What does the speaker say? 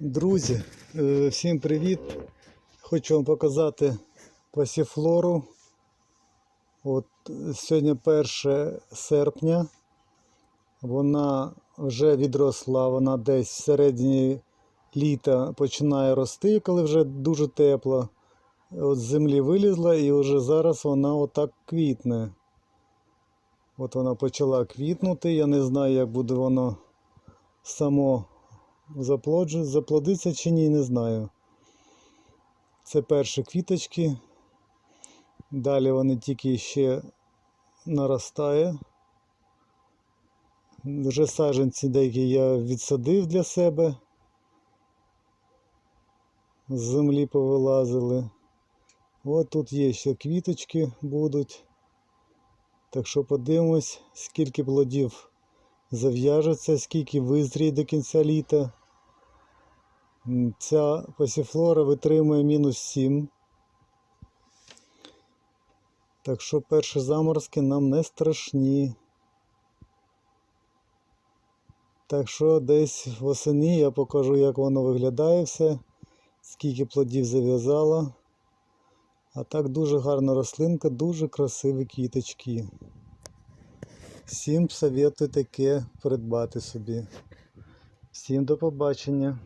Друзі, е, всім привіт! Хочу вам показати пасіфлору. От сьогодні 1 серпня. Вона вже відросла, вона десь в середині літа починає рости, коли вже дуже тепло. От з землі вилізла і вже зараз вона отак квітне. От вона почала квітнути. Я не знаю, як буде воно само заплоджу, заплодиться чи ні, не знаю. Це перші квіточки. Далі вони тільки ще наростає. Вже саджанці деякі я відсадив для себе. З землі повилазили. От тут є ще квіточки будуть. Так що подивимось, скільки плодів зав'яжеться, скільки визріє до кінця літа. Ця пасіфлора витримує мінус 7. Так що перші заморозки нам не страшні. Так що десь восени я покажу, як воно виглядає все, скільки плодів зав'язала. А так дуже гарна рослинка, дуже красиві квіточки. Всім советую таке придбати собі. Всім до побачення.